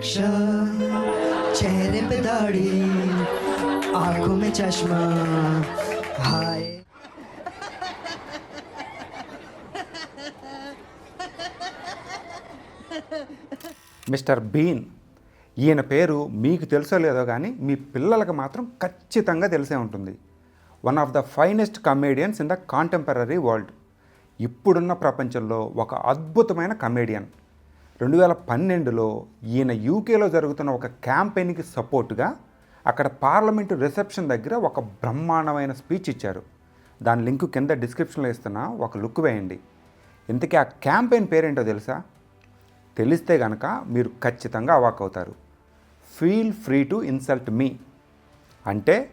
नक्शा चेहरे पे दाढ़ी आंखों में चश्मा हाय మిస్టర్ బీన్ ఈయన పేరు మీకు తెలుసో లేదో కానీ మీ పిల్లలకు మాత్రం ఖచ్చితంగా తెలిసే ఉంటుంది one of the finest comedians in the contemporary world ఇప్పుడున్న ప్రపంచంలో ఒక అద్భుతమైన కమేడియన్ రెండు వేల పన్నెండులో ఈయన యూకేలో జరుగుతున్న ఒక క్యాంపెయిన్కి సపోర్ట్గా అక్కడ పార్లమెంటు రిసెప్షన్ దగ్గర ఒక బ్రహ్మాండమైన స్పీచ్ ఇచ్చారు. దాని లింకు కింద డిస్క్రిప్షన్లో ఇస్తున్నా ఒక లుక్ వేయండి. ఇంతకీ ఆ క్యాంపెయిన్ పేరేంటో తెలుసా? తెలిస్తే గనక మీరు ఖచ్చితంగా అవాక్ అవుతారు. Feel free to insult me అంటే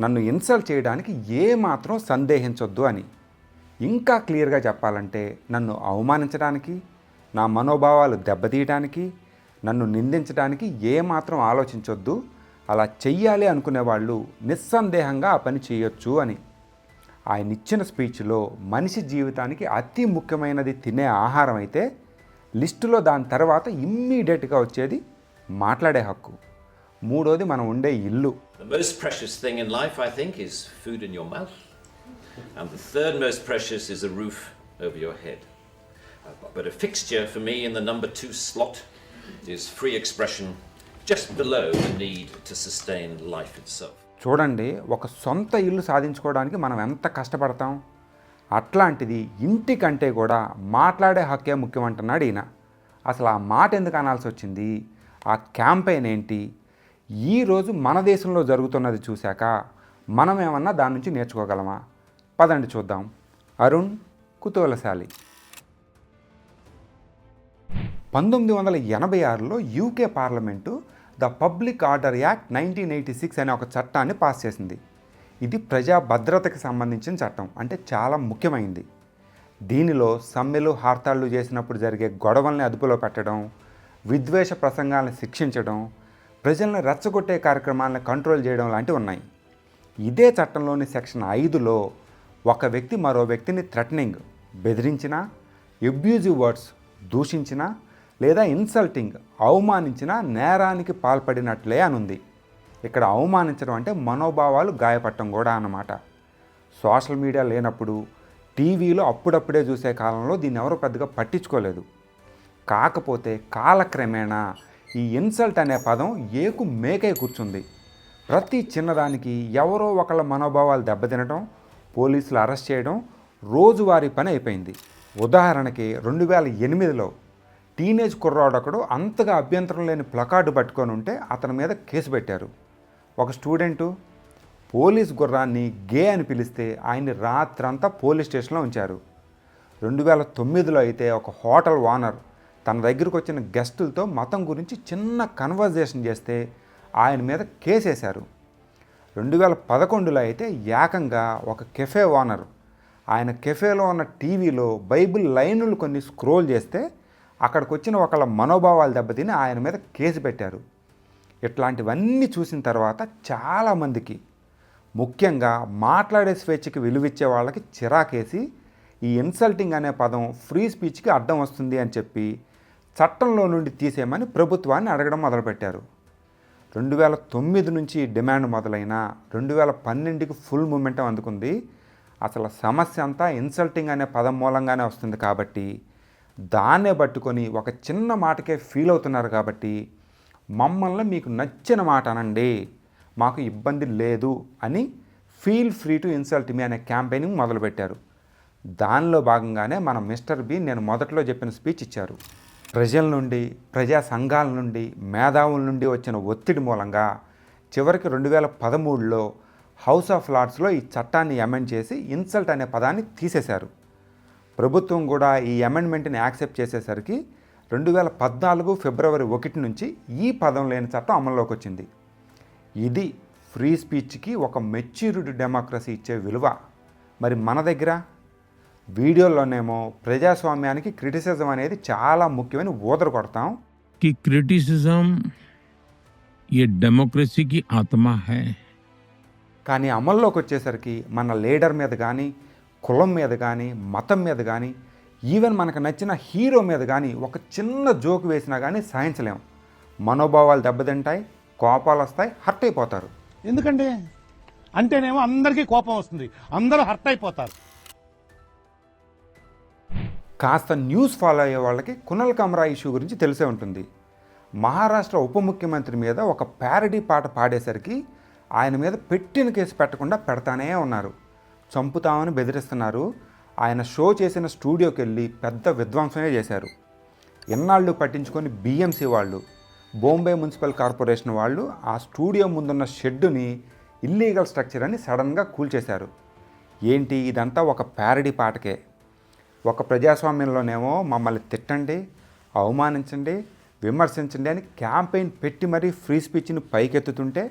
నన్ను ఇన్సల్ట్ చేయడానికి ఏమాత్రం సందేహించొద్దు అని. ఇంకా క్లియర్గా చెప్పాలంటే నన్ను అవమానించడానికి నా మనోభావాలు దెబ్బతీయటానికి నన్ను నిందించడానికి ఏమాత్రం ఆలోచించొద్దు అలా చెయ్యాలి అనుకునే వాళ్ళు నిస్సందేహంగా ఆ పని చేయొచ్చు అని ఆయన ఇచ్చిన స్పీచ్లో మనిషి జీవితానికి అతి ముఖ్యమైనది తినే ఆహారం అయితే లిస్టులో దాని తర్వాత ఇమ్మీడియట్గా వచ్చేది మాట్లాడే హక్కు మూడోది మనం ఉండే ఇల్లు The most precious thing in life, I think, is food in your mouth. And the third most precious is a roof over your head. But a fixture for me in the number two slot is free expression just below the need to sustain life itself. చూడండి ఒక సొంత ఇల్లు సాధించుకోవడానికి మనం ఎంత కష్టపడతాం? అట్లాంటిది ఇంటికంటే కూడా మాట్లాడే హక్కే ముఖ్యమంటున్నాడు ఈయన. అసలు ఆ మాట ఎందుకు అనాల్సి వచ్చింది? ఆ క్యాంపెయిన్ ఏంటి? ఈరోజు మన దేశంలో జరుగుతున్నది చూశాక మనం ఏమన్నా దాని నుంచి నేర్చుకోగలమా? పదండి చూద్దాం. అరుణ్ కుతూహలశాలి. పంతొమ్మిది వందల ఎనభై ఆరులో UK parliament the public order act nineteen eighty six అనే ఒక చట్టాన్ని పాస్ చేసింది. ఇది ప్రజా భద్రతకి సంబంధించిన చట్టం అంటే చాలా ముఖ్యమైనది దీనిలో సమ్మెలు హార్తాళ్ళు చేసినప్పుడు జరిగే గొడవల్ని అదుపులో పెట్టడం విద్వేష ప్రసంగాలను శిక్షించడం ప్రజలను రెచ్చగొట్టే కార్యక్రమాలను కంట్రోల్ చేయడం లాంటివి ఉన్నాయి. ఇదే చట్టంలోని సెక్షన్ ఐదులో ఒక వ్యక్తి మరో వ్యక్తిని థ్రెటనింగ్ బెదిరించినా ఎబ్యూజివ్ వర్డ్స్ దూషించినా లేదా ఇన్సల్టింగ్ అవమానించిన నేరానికి పాల్పడినట్లే అనుంది. ఇక్కడ అవమానించడం అంటే మనోభావాలు గాయపడటం కూడా అన్నమాట. సోషల్ మీడియా లేనప్పుడు టీవీలో అప్పుడప్పుడే చూసే కాలంలో దీన్ని ఎవరు పెద్దగా పట్టించుకోలేదు. కాకపోతే కాలక్రమేణా ఈ ఇన్సల్ట్ అనే పదం ఏకు మేకై కూర్చుంది. ప్రతి చిన్నదానికి ఎవరో ఒకళ్ళ మనోభావాలు దెబ్బతినడం పోలీసులు అరెస్ట్ చేయడం రోజువారీ పని అయిపోయింది. ఉదాహరణకి రెండు వేల ఎనిమిదిలో టీనేజ్ కుర్రాడొకడు అంతగా అభ్యంతరం లేని ప్లకార్డు పట్టుకొని ఉంటే అతని మీద కేసు పెట్టారు. ఒక స్టూడెంటు పోలీస్ గుర్రాన్ని గే అని పిలిస్తే ఆయన్ని రాత్రంతా పోలీస్ స్టేషన్లో ఉంచారు. రెండు వేల తొమ్మిదిలో అయితే ఒక హోటల్ ఓనర్ తన దగ్గరకు వచ్చిన గెస్టులతో మతం గురించి చిన్న కన్వర్జేషన్ చేస్తే ఆయన మీద కేసేశారు. రెండు వేల పదకొండులో అయితే ఏకంగా ఒక కెఫే ఓనర్ ఆయన కెఫేలో ఉన్న టీవీలో బైబిల్ లైనులు కొన్ని స్క్రోల్ చేస్తే అక్కడికి వచ్చిన ఒకళ్ళ మనోభావాలు దెబ్బతిని ఆయన మీద కేసు పెట్టారు. ఇట్లాంటివన్నీ చూసిన తర్వాత చాలామందికి ముఖ్యంగా మాట్లాడే స్వేచ్ఛకి విలువిచ్చే వాళ్ళకి చిరాకేసి ఈ ఇన్సల్టింగ్ అనే పదం ఫ్రీ స్పీచ్కి అడ్డం వస్తుంది అని చెప్పి చట్టంలో నుండి తీసేయమని ప్రభుత్వాన్ని అడగడం మొదలుపెట్టారు. రెండు వేల తొమ్మిది నుంచి డిమాండ్ మొదలైన రెండు వేల పన్నెండుకి ఫుల్ మూమెంటం అందుకుంది. అసలు సమస్య అంతా ఇన్సల్టింగ్ అనే పదం మూలంగానే వస్తుంది కాబట్టి దాన్నే పట్టుకొని ఒక చిన్న మాటకే ఫీల్ అవుతున్నారు కాబట్టి మమ్మల్ని మీకు నచ్చిన మాట అనండి. మాకు ఇబ్బంది లేదు అని feel free to insult me అనే క్యాంపెయినింగ్ మొదలుపెట్టారు. దానిలో భాగంగానే మన మిస్టర్ బీ నేను మొదట్లో చెప్పిన స్పీచ్ ఇచ్చారు. ప్రజల నుండి ప్రజా సంఘాల నుండి మేధావుల నుండి వచ్చిన ఒత్తిడి మూలంగా చివరికి రెండు వేల పదమూడులో హౌస్ ఆఫ్ లార్డ్స్లో ఈ చట్టాన్ని అమెండ్ చేసి ఇన్సల్ట్ అనే పదాన్ని తీసేశారు. ప్రభుత్వం కూడా ఈ అమెండ్మెంట్ని యాక్సెప్ట్ చేసేసరికి రెండు వేల పద్నాలుగు ఫిబ్రవరి ఒకటి నుంచి ఈ పదం లేని చట్టం అమల్లోకి వచ్చింది. ఇది ఫ్రీ స్పీచ్కి ఒక మెచ్యూరిటీ డెమోక్రసీ ఇచ్చే విలువ. మరి మన దగ్గర? వీడియోలోనేమో ప్రజాస్వామ్యానికి క్రిటిసిజం అనేది చాలా ముఖ్యమైన ఊదర కొడతాం క్రిటిసిజం ఈ డెమోక్రసీకి ఆత్మ కానీ అమల్లోకి వచ్చేసరికి మన లీడర్ మీద కానీ కులం మీద కానీ మతం మీద కానీ ఈవెన్ మనకు నచ్చిన హీరో మీద కానీ ఒక చిన్న జోక్ వేసినా కానీ సహించలేం. మనోభావాలు దెబ్బతింటాయి కోపాలు వస్తాయి హర్ట్ అయిపోతారు. ఎందుకండి అంటేనేమో అందరికీ కోపం వస్తుంది. అందరూ హర్ట్ అయిపోతారు. కాస్త న్యూస్ ఫాలో అయ్యే వాళ్ళకి కునల్ కమరా ఇష్యూ గురించి తెలిసే ఉంటుంది. మహారాష్ట్ర ఉప ముఖ్యమంత్రి మీద ఒక ప్యారడీ పాట పాడేసరికి ఆయన మీద పెట్టిన కేసు పెట్టకుండా పెడతానే ఉన్నారు. చంపుతామని బెదిరిస్తున్నారు. ఆయన షో చేసిన స్టూడియోకి వెళ్ళి పెద్ద విధ్వంసమే చేశారు. ఎన్నాళ్ళు పట్టించుకొని బిఎంసీ వాళ్ళు బాంబే మున్సిపల్ కార్పొరేషన్ వాళ్ళు ఆ స్టూడియో ముందున్న షెడ్డుని ఇల్లీగల్ స్ట్రక్చర్ అని సడన్గా కూల్చేశారు. ఏంటి ఇదంతా ఒక ప్యారడీ పాటకే? ఒక ప్రజాస్వామ్యంలోనేమో మమ్మల్ని తిట్టండి అవమానించండి విమర్శించండి అని క్యాంపెయిన్ పెట్టి మరీ ఫ్రీ స్పీచ్ని పైకెత్తుతుంటే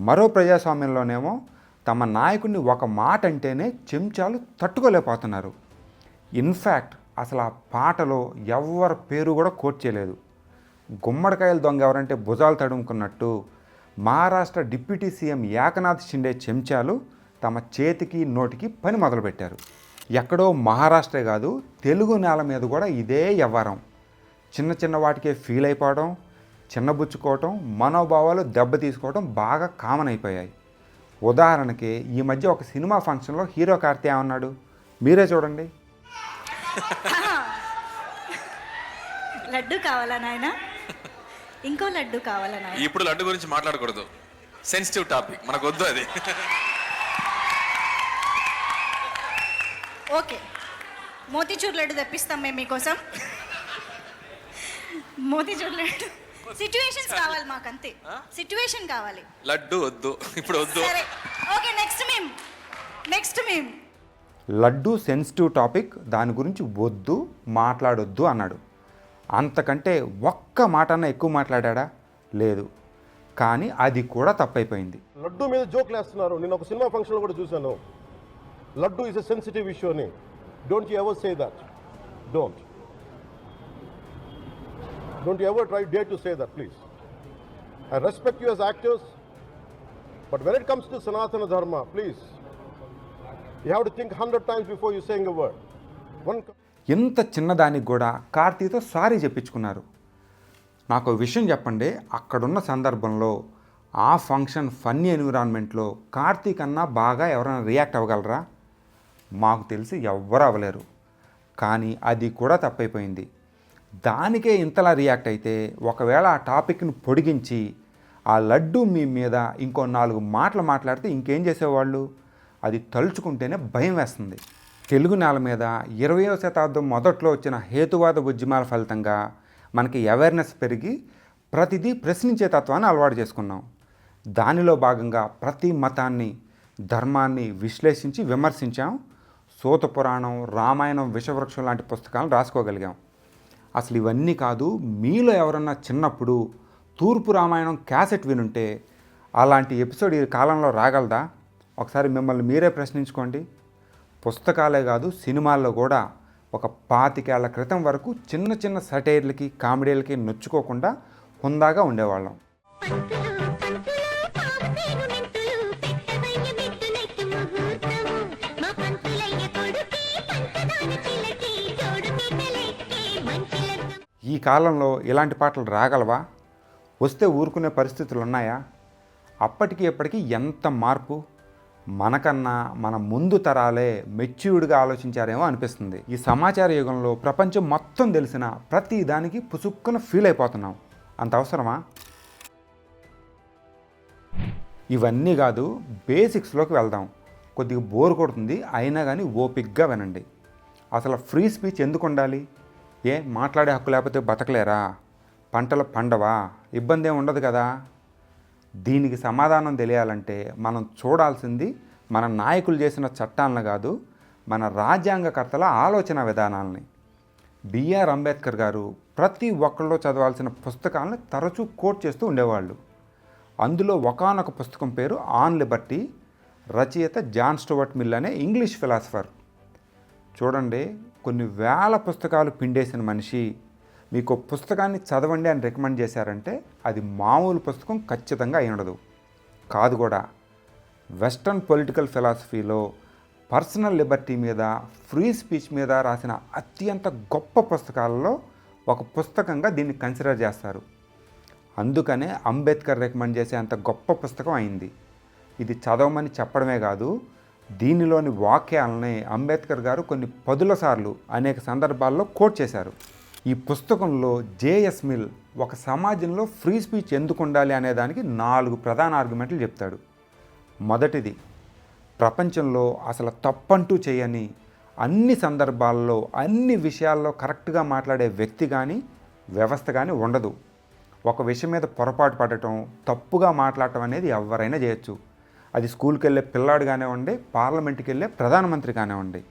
మరో ప్రజాస్వామ్యంలోనేమో తమ నాయకుడిని ఒక మాట అంటేనే చెంచాలు తట్టుకోలేకపోతున్నారు. ఇన్ఫ్యాక్ట్ అసలు ఆ పాటలో ఎవరి పేరు కూడా కోట్ చేయలేదు. గుమ్మడికాయల దొంగ ఎవరంటే భుజాలు తడుముకున్నట్టు మహారాష్ట్ర డిప్యూటీ సీఎం ఏకనాథ్ షిండే చెంచాలు తమ చేతికి నోటికి పని మొదలుపెట్టారు. ఎక్కడో మహారాష్ట్రే కాదు తెలుగు నేల మీద కూడా ఇదే వ్యవహారం. చిన్న చిన్న వాటికే ఫీల్ అయిపోవడం చిన్నబుచ్చుకోవటం మనోభావాలు దెబ్బ తీసుకోవడం బాగా కామన్ అయిపోయాయి. ఉదాహరణకి ఈ మధ్య ఒక సినిమా ఫంక్షన్లో హీరో కార్తీ ఏమన్నాడు? మీరే చూడండి. లడ్డు కావాలా నాయన? ఇంకో లడ్డు కావాలా నాయన? ఇప్పుడు లడ్డు గురించి మాట్లాడకూడదు. సెన్సిటివ్ టాపిక్ మనకు వద్దు అది. ఓకే. మోతీచూర్ లడ్డు తెప్పిస్తాం మేము మీకోసం. మోతీచూర్ లడ్డు సిచ్యువేషన్స్ కావాలి మాకు అంతే సిచ్యువేషన్ కావాలి. లడ్డు వద్దు. ఇప్పుడు వద్దు. సరే. ఓకే నెక్స్ట్ మేము నెక్స్ట్ మేము లడ్డు సెన్సిటివ్ టాపిక్ దాని గురించి వద్దు మాట్లాడొద్దు అన్నాడు. అంతకంటే ఒక్క మాటన్నా ఎక్కువ మాట్లాడా? లేదు. కానీ అది కూడా తప్పైపోయింది. లడ్డు మీద జోక్లు వేస్తున్నారు నేను ఒక సినిమా ఫంక్షన్లో కూడా చూశాను. Laddu is a sensitive issue అని. Don't you ever say that don't don't ever try day to say that please I respect you actives but when it comes to Sanatana Dharma please you have to think hundred times before you saying a word one ఇంత చిన్నదానికి కూడా కార్తీతో sorry చెప్పించుకున్నారు. నాకు విషయం చెప్పండి అక్కడున్న సందర్భంలో ఆ function funny ఎన్విరాన్మెంట్లో Karthik అన్నా బాగా ఎవరైనా రియాక్ట్ అవ్వగలరా? మాకు తెలిసి ఎవ్వరు అవ్వలేరు. కానీ అది కూడా తప్పైపోయింది. దానికే ఇంతలా రియాక్ట్ అయితే ఒకవేళ ఆ టాపిక్ను పొడిగించి ఆ లడ్డు మీ మీద ఇంకో నాలుగు మాటలు మాట్లాడితే ఇంకేం చేసేవాళ్ళు? అది తలుచుకుంటేనే భయం వేస్తుంది. తెలుగు నేల మీద ఇరవయో శతాబ్దం మొదట్లో వచ్చిన హేతువాద ఉద్యమాల ఫలితంగా మనకి అవేర్నెస్ పెరిగి ప్రతిదీ ప్రశ్నించే తత్వాన్ని అలవాటు చేసుకున్నాం. దానిలో భాగంగా ప్రతి మతాన్ని ధర్మాన్ని విశ్లేషించి విమర్శించాం. సూత పురాణం రామాయణం విషవృక్షం లాంటి పుస్తకాలను రాసుకోగలిగాం. అసలు ఇవన్నీ కాదు మీలో ఎవరన్నా చిన్నప్పుడు తూర్పు రామాయణం క్యాసెట్ వినుంటే అలాంటి ఎపిసోడ్ ఈ కాలంలో రాగలదా? ఒకసారి మిమ్మల్ని మీరే ప్రశ్నించుకోండి. పుస్తకాలే కాదు సినిమాల్లో కూడా ఒక పాతికేళ్ళ క్రితం వరకు చిన్న చిన్న సటైర్లకి కామెడీలకి నొచ్చుకోకుండా హుందాగా ఉండేవాళ్ళం. కాలంలో ఇలాంటి పాటలు రాగలవా? వస్తే ఊరుకునే పరిస్థితులు ఉన్నాయా అప్పటికి ఇప్పటికీ ఎంత మార్పు? మనకన్నా మన ముందు తరాలే మెచ్యూర్డ్గా ఆలోచించారేమో అనిపిస్తుంది. ఈ సమాచార యుగంలో ప్రపంచం మొత్తం తెలిసిన ప్రతి దానికి పుసుక్కున ఫీల్ అయిపోతున్నాం. అంత అవసరమా? ఇవన్నీ కాదు బేసిక్స్లోకి వెళ్దాం. కొద్దిగా బోర్ కొడుతుంది అయినా కానీ ఓపిక్గా వినండి. అసలు ఫ్రీ స్పీచ్ ఎందుకు ఉండాలి? ఏ? మాట్లాడే హక్కు లేకపోతే బతకలేరా? పంటలు పండవా? ఇబ్బంది ఏం ఉండదు కదా? దీనికి సమాధానం తెలియాలంటే మనం చూడాల్సింది మన నాయకులు చేసిన చట్టాలను కాదు మన రాజ్యాంగకర్తల ఆలోచన విధానాలని. బిఆర్ అంబేద్కర్ గారు ప్రతి ఒక్కళ్ళు చదవాల్సిన పుస్తకాలను తరచూ కోట్ చేస్తూ ఉండేవాళ్ళు. అందులో ఒకానొక పుస్తకం పేరు ఆన్ లిబర్టీ రచయిత జాన్ స్టువర్ట్ మిల్ అనే ఇంగ్లీష్ ఫిలాసఫర్. చూడండి కొన్ని వేల పుస్తకాలు పిండేసిన మనిషి మీకు పుస్తకాన్ని చదవండి అని రికమెండ్ చేశారంటే అది మామూలు పుస్తకం ఖచ్చితంగా అయి ఉండదు. కాదు కూడా. వెస్ట్రన్ పొలిటికల్ ఫిలాసఫీలో పర్సనల్ లిబర్టీ మీద ఫ్రీ స్పీచ్ మీద రాసిన అత్యంత గొప్ప పుస్తకాలలో ఒక పుస్తకంగా దీన్ని కన్సిడర్ చేస్తారు. అందుకనే అంబేద్కర్ రికమెండ్ చేసే అంత గొప్ప పుస్తకం అయింది. ఇది చదవమని చెప్పడమే కాదు దీనిలోని వాక్యాలని అంబేద్కర్ గారు కొన్ని పదుల సార్లు అనేక సందర్భాల్లో కోట్ చేశారు. ఈ పుస్తకంలో జేఎస్ మిల్ ఒక సమాజంలో ఫ్రీ స్పీచ్ ఎందుకు ఉండాలి అనే దానికి నాలుగు ప్రధాన ఆర్గ్యుమెంట్లు చెప్తాడు. మొదటిది ప్రపంచంలో అసలు తప్పంటూ చేయని అన్ని సందర్భాల్లో అన్ని విషయాల్లో కరెక్ట్గా మాట్లాడే వ్యక్తి కానీ వ్యవస్థ కానీ ఉండదు. ఒక విషయం మీద పొరపాటు పడటం తప్పుగా మాట్లాడటం అనేది ఎవరైనా చేయొచ్చు. అది స్కూల్కి వెళ్ళే పిల్లాడు కానివ్వండి పార్లమెంట్కి వెళ్ళే ప్రధానమంత్రి కానివ్వండి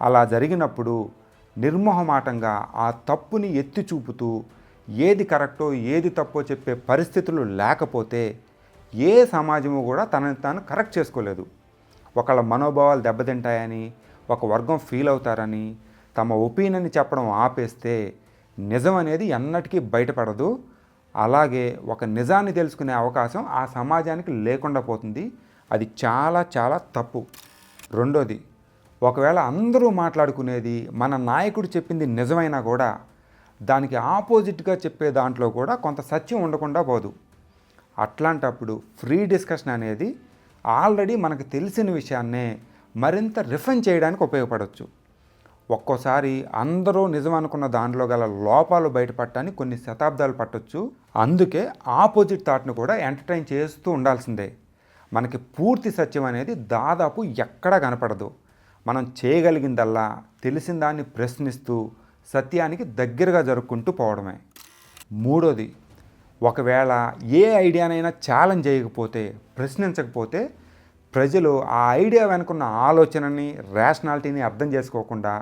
అలా జరిగినప్పుడు నిర్మోహమాటంగా ఆ తప్పుని ఎత్తి చూపుతూ ఏది కరెక్టో ఏది తప్పో చెప్పే పరిస్థితులు లేకపోతే ఏ సమాజము కూడా తనని తాను కరెక్ట్ చేసుకోలేదు. ఒకళ్ళ మనోభావాలు దెబ్బతింటాయని ఒక వర్గం ఫీల్ అవుతారని తమ ఒపీనియన్ చెప్పడం ఆపేస్తే నిజం అనేది ఎన్నటికీ బయటపడదు. అలాగే ఒక నిజాన్ని తెలుసుకునే అవకాశం ఆ సమాజానికి లేకుండా పోతుంది. అది చాలా చాలా తప్పు. రెండోది ఒకవేళ అందరూ మాట్లాడుకునేది మన నాయకుడు చెప్పింది నిజమైనా కూడా దానికి ఆపోజిట్గా చెప్పే దాంట్లో కూడా కొంత సత్యం ఉండకుండా పోదు. అట్లాంటప్పుడు ఫ్రీ డిస్కషన్ అనేది ఆల్రెడీ మనకు తెలిసిన విషయాన్నే మరింత రిఫైన్ చేయడానికి ఉపయోగపడవచ్చు ఒక్కోసారి అందరూ నిజం అనుకున్న దానిలో గల లోపాలు బయటపడటానికి కొన్ని శతాబ్దాలు పట్టొచ్చు. అందుకే ఆపోజిట్ థాట్ను కూడా ఎంటర్టైన్ చేస్తూ ఉండాల్సిందే. మనకి పూర్తి సత్యం అనేది దాదాపు ఎక్కడా కనపడదు. మనం చేయగలిగిందల్లా తెలిసిన దాన్ని ప్రశ్నిస్తూ సత్యానికి దగ్గరగా జరుపుకుంటూ పోవడమే. మూడోది ఒకవేళ ఏ ఐడియానైనా ఛాలెంజ్ చేయకపోతే ప్రశ్నించకపోతే ప్రజలు ఆ ఐడియా వెనుకున్న ఆలోచనని రేషనాలిటీని అర్థం చేసుకోకుండా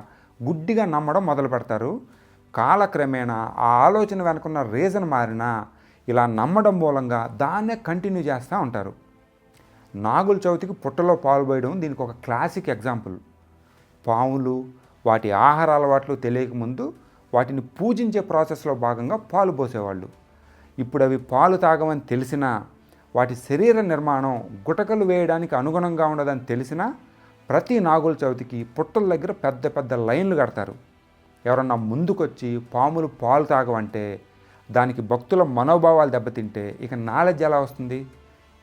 గుడ్డిగా నమ్మడం మొదలు పెడతారు. కాలక్రమేణా ఆ ఆలోచన వెనుకున్న రీజన్ మారినా ఇలా నమ్మడం మూలంగా దాన్నే కంటిన్యూ చేస్తూ ఉంటారు. నాగుల చవితికి పుట్టలో పాలు పోయడం దీనికి ఒక క్లాసిక్ ఎగ్జాంపుల్ పాములు వాటి ఆహార అలవాట్లు తెలియకముందు వాటిని పూజించే ప్రాసెస్లో భాగంగా పాలు పోసేవాళ్ళు. ఇప్పుడు అవి పాలు తాగమని తెలిసినా వాటి శరీర నిర్మాణం గుటకలు వేయడానికి అనుగుణంగా ఉండదని తెలిసినా ప్రతి నాగుల చవితికి పుట్టల దగ్గర పెద్ద పెద్ద లైన్లు కడతారు. ఎవరన్నా ముందుకొచ్చి పాములు పాలు తాగవంటే దానికి భక్తుల మనోభావాలు దెబ్బతింటే ఇక నాలెడ్జ్ ఎలా వస్తుంది?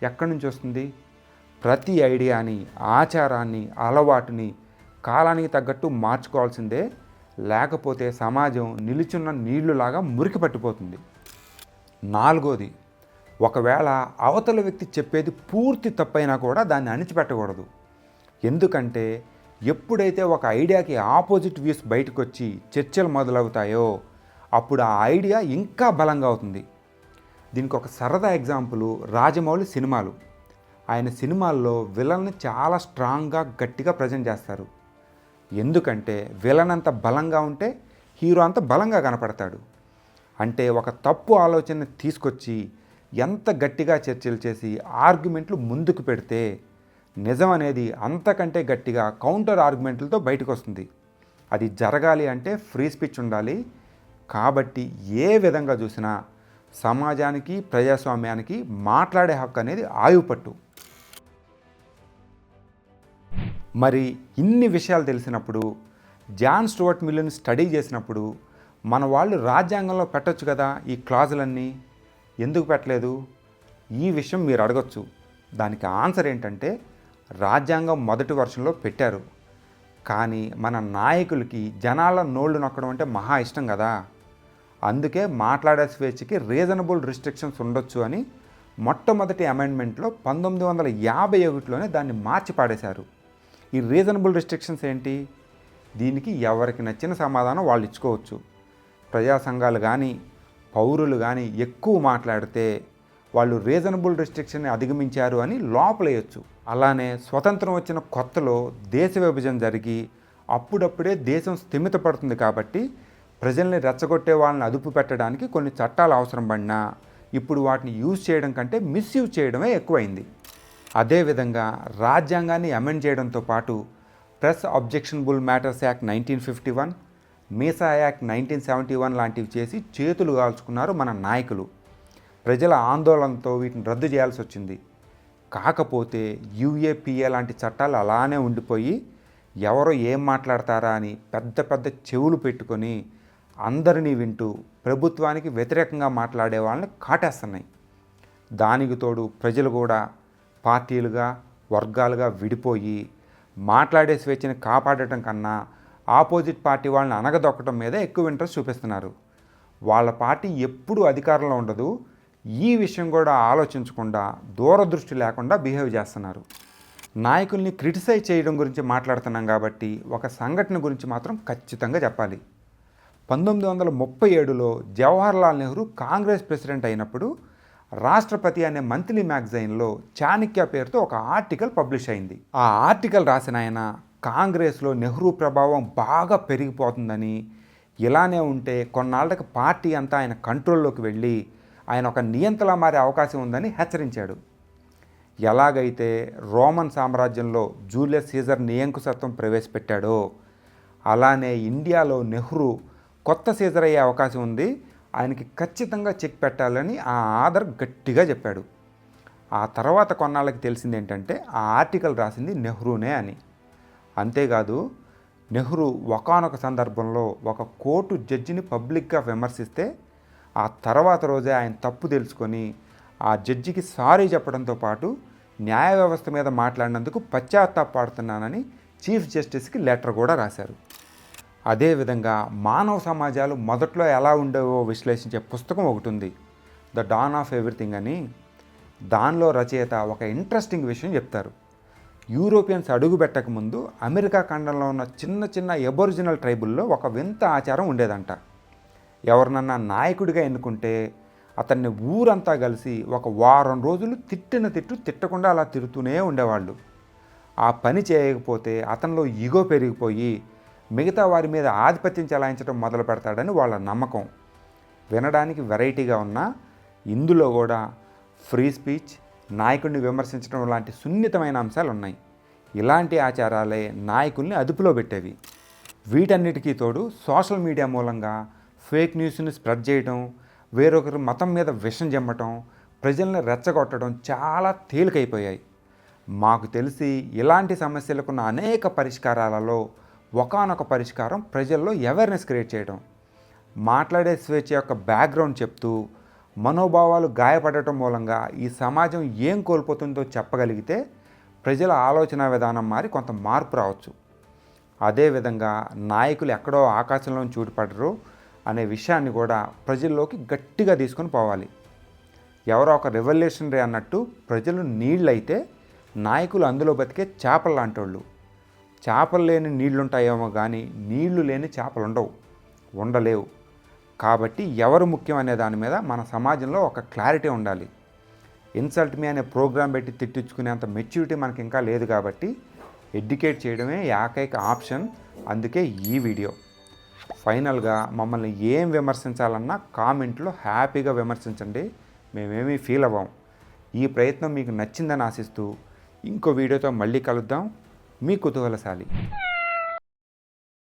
ఎక్కడి నుంచి వస్తుంది? ప్రతి ఐడియాని ఆచారాన్ని అలవాటుని కాలానికి తగ్గట్టు మార్చుకోవాల్సిందే. లేకపోతే సమాజం నిలుచున్న నీళ్ళులాగా మురికి పట్టిపోతుంది. నాలుగోది ఒకవేళ అవతల వ్యక్తి చెప్పేది పూర్తి తప్పైనా కూడా దాన్ని అణిచిపెట్టకూడదు. ఎందుకంటే ఎప్పుడైతే ఒక ఐడియాకి ఆపోజిట్ వ్యూస్ బయటకు వచ్చి చర్చలు మొదలవుతాయో అప్పుడు ఆ ఐడియా ఇంకా బలంగా అవుతుంది. దీనికి ఒక సరదా ఎగ్జాంపుల్ రాజమౌళి సినిమాలు. ఆయన సినిమాల్లో విలన్ని చాలా స్ట్రాంగ్గా గట్టిగా ప్రజెంట్ చేస్తారు. ఎందుకంటే విలన్ అంత బలంగా ఉంటే హీరో అంత బలంగా కనపడతాడు. అంటే ఒక తప్పు ఆలోచన తీసుకొచ్చి ఎంత గట్టిగా చర్చలు చేసి ఆర్గ్యుమెంట్లు ముందుకు పెడితే నిజం అనేది అంతకంటే గట్టిగా కౌంటర్ ఆర్గ్యుమెంట్లతో బయటకు వస్తుంది అది జరగాలి అంటే ఫ్రీ స్పీచ్ ఉండాలి. కాబట్టి ఏ విధంగా చూసినా సమాజానికి ప్రజాస్వామ్యానికి మాట్లాడే హక్కు అనేది ఆయుపట్టు. మరి ఇన్ని విషయాలు తెలిసినప్పుడు జాన్ స్టువర్ట్ మిల్లుని స్టడీ చేసినప్పుడు మన వాళ్ళు రాజ్యాంగంలో పెట్టచ్చు కదా ఈ క్లాజులన్నీ? ఎందుకు పెట్టలేదు? ఈ విషయం మీరు అడగచ్చు. దానికి ఆన్సర్ ఏంటంటే రాజ్యాంగం మొదటి వర్షంలో పెట్టారు. కానీ మన నాయకులకి జనాల నోళ్ళు నొక్కడం అంటే మహా ఇష్టం కదా. అందుకే మాట్లాడే స్వేచ్ఛకి రీజనబుల్ రిస్ట్రిక్షన్స్ ఉండొచ్చు అని మొట్టమొదటి అమెండ్మెంట్లో పంతొమ్మిది వందల యాభై ఒకటిలోనే దాన్ని మార్చి పాడేశారు ఈ రీజనబుల్ రిస్ట్రిక్షన్స్ ఏంటి? దీనికి ఎవరికి నచ్చిన సమాధానం వాళ్ళు ఇచ్చుకోవచ్చు. ప్రజా సంఘాలు కానీ పౌరులు కానీ ఎక్కువ మాట్లాడితే వాళ్ళు రీజనబుల్ రిస్ట్రిక్షన్ని అధిగమించారు అని లోపలేయచ్చు. అలానే స్వతంత్రం వచ్చిన కొత్తలో దేశ విభజన జరిగి అప్పుడప్పుడే దేశం స్థిమితపడుతుంది కాబట్టి ప్రజల్ని రెచ్చగొట్టే వాళ్ళని అదుపు పెట్టడానికి కొన్ని చట్టాలు అవసరం పడినా ఇప్పుడు వాటిని యూజ్ చేయడం కంటే మిస్యూజ్ చేయడమే ఎక్కువైంది. అదేవిధంగా రాజ్యాంగాన్ని అమెండ్ చేయడంతో పాటు press objectionable matters act nineteen fifty one MISA act nineteen seventy one లాంటివి చేసి చేతులు కాల్చుకున్నారు మన నాయకులు. ప్రజల ఆందోళనతో వీటిని రద్దు చేయాల్సి వచ్చింది. కాకపోతే యూఏపీఏ లాంటి చట్టాలు అలానే ఉండిపోయి ఎవరో ఏం మాట్లాడతారా అని పెద్ద పెద్ద చెవులు పెట్టుకొని అందరినీ వింటూ ప్రభుత్వానికి వ్యతిరేకంగా మాట్లాడే వాళ్ళని కాటేస్తున్నాయి. దానికి తోడు ప్రజలు కూడా పార్టీలుగా వర్గాలుగా విడిపోయి మాట్లాడే స్వేచ్ఛని కాపాడటం కన్నా ఆపోజిట్ పార్టీ వాళ్ళని అనగదొక్కడం మీద ఎక్కువ ఇంట్రెస్ట్ చూపిస్తున్నారు. వాళ్ళ పార్టీ ఎప్పుడు అధికారంలో ఉండదు. ఈ విషయం కూడా ఆలోచించకుండా దూరదృష్టి లేకుండా బిహేవ్ చేస్తున్నారు. నాయకుల్ని క్రిటిసైజ్ చేయడం గురించి మాట్లాడుతున్నాం కాబట్టి ఒక సంఘటన గురించి మాత్రం ఖచ్చితంగా చెప్పాలి. పంతొమ్మిది వందల ముప్పై ఏడులో జవహర్లాల్ నెహ్రూ కాంగ్రెస్ ప్రెసిడెంట్ అయినప్పుడు రాష్ట్రపతి అనే మంత్లీ మ్యాగజైన్లో చాణక్య పేరుతో ఒక ఆర్టికల్ పబ్లిష్ అయింది. ఆ ఆర్టికల్ రాసిన ఆయన కాంగ్రెస్లో నెహ్రూ ప్రభావం బాగా పెరిగిపోతుందని ఇలానే ఉంటే కొన్నాళ్ళకి పార్టీ అంతా ఆయన కంట్రోల్లోకి వెళ్ళి ఆయన ఒక నియంతలా మారే అవకాశం ఉందని హెచ్చరించాడు. ఎలాగైతే రోమన్ సామ్రాజ్యంలో జూలియస్ సీజర్ నియంకుశత్వం ప్రవేశపెట్టాడో అలానే ఇండియాలో నెహ్రూ కొత్త సీజర్ అయ్యే అవకాశం ఉంది. ఆయనకి ఖచ్చితంగా చెక్ పెట్టాలని ఆ ఆర్డర్ గట్టిగా చెప్పాడు. ఆ తర్వాత కొన్నాళ్ళకి తెలిసింది ఏంటంటే ఆ ఆర్టికల్ రాసింది నెహ్రూనే అని. అంతేకాదు నెహ్రూ ఒకానొక సందర్భంలో ఒక కోర్టు జడ్జిని పబ్లిక్గా విమర్శిస్తే ఆ తర్వాత రోజే ఆయన తప్పు తెలుసుకొని ఆ జడ్జికి సారీ చెప్పడంతో పాటు న్యాయ వ్యవస్థ మీద మాట్లాడినందుకు పశ్చాత్తాపడుతున్నానని చీఫ్ జస్టిస్కి లెటర్ కూడా రాశారు. అదేవిధంగా మానవ సమాజాలు మొదట్లో ఎలా ఉండేవో విశ్లేషించే పుస్తకం ఒకటి ఉంది. ద డాన్ ఆఫ్ ఎవ్రీథింగ్ అని. దానిలో రచయిత ఒక ఇంట్రెస్టింగ్ విషయం చెప్తారు. యూరోపియన్స్ అడుగుపెట్టక ముందు అమెరికా ఖండంలో ఉన్న చిన్న చిన్న ఎబొరిజినల్ ట్రైబుల్లో ఒక వింత ఆచారం ఉండేదంట. ఎవరినన్నా నాయకుడిగా ఎన్నుకుంటే అతన్ని ఊరంతా కలిసి ఒక వారం రోజులు తిట్టిన తిట్టు తిట్టకుండా అలా తిరుగుతూనే ఉండేవాళ్ళు. ఆ పని చేయకపోతే అతనిలో ఈగో పెరిగిపోయి మిగతా వారి మీద ఆధిపత్యం చెలాయించడం మొదలు పెడతాడని వాళ్ళ నమ్మకం. వినడానికి వెరైటీగా ఉన్న ఇందులో కూడా ఫ్రీ స్పీచ్ నాయకుడిని విమర్శించడం లాంటి సున్నితమైన అంశాలు ఉన్నాయి ఇలాంటి ఆచారాలే నాయకుల్ని అదుపులో పెట్టేవి. వీటన్నిటికీ తోడు సోషల్ మీడియా మూలంగా ఫేక్ న్యూస్ని స్ప్రెడ్ చేయడం వేరొకరి మతం మీద విషం జమ్మటం ప్రజల్ని రెచ్చగొట్టడం చాలా తేలికైపోయాయి. మాకు తెలిసి ఇలాంటి సమస్యలకున్న అనేక పరిష్కారాలలో ఒకానొక పరిష్కారం ప్రజల్లో అవేర్నెస్ క్రియేట్ చేయడం మాట్లాడే స్వేచ్ఛ యొక్క బ్యాక్గ్రౌండ్ చెప్తూ మనోభావాలు గాయపడటం మూలంగా ఈ సమాజం ఏం కోల్పోతుందో చెప్పగలిగితే ప్రజల ఆలోచన విధానం మారి కొంత మార్పు రావచ్చు. అదేవిధంగా నాయకులు ఎక్కడో ఆకాశంలో చూడిపడరు అనే విషయాన్ని కూడా ప్రజల్లోకి గట్టిగా తీసుకొని పోవాలి. ఎవరో ఒక రెవల్యూషనరీ అన్నట్టు ప్రజలు నీళ్ళైతే నాయకులు అందులో బతికే చేపలు లాంటోళ్ళు. చేపలు లేని నీళ్ళుంటాయేమో కానీ నీళ్ళు లేని చేపలు ఉండవు ఉండలేవు. కాబట్టి ఎవరు ముఖ్యం అనే దాని మీద మన సమాజంలో ఒక క్లారిటీ ఉండాలి. ఇన్సల్ట్ మీ అనే ప్రోగ్రాం పెట్టి తిట్టించుకునేంత మెచ్యూరిటీ మనకి ఇంకా లేదు కాబట్టి ఎడ్యుకేట్ చేయడమే ఏకైక ఆప్షన్. అందుకే ఈ వీడియో. ఫైనల్గా మమ్మల్ని ఏం విమర్శించాలన్నా కామెంట్లో హ్యాపీగా విమర్శించండి. మేమేమీ ఫీల్ అవ్వం. ఈ ప్రయత్నం మీకు నచ్చిందని ఆశిస్తూ ఇంకో వీడియోతో మళ్ళీ కలుద్దాం. మీ కుతూహలశాలి.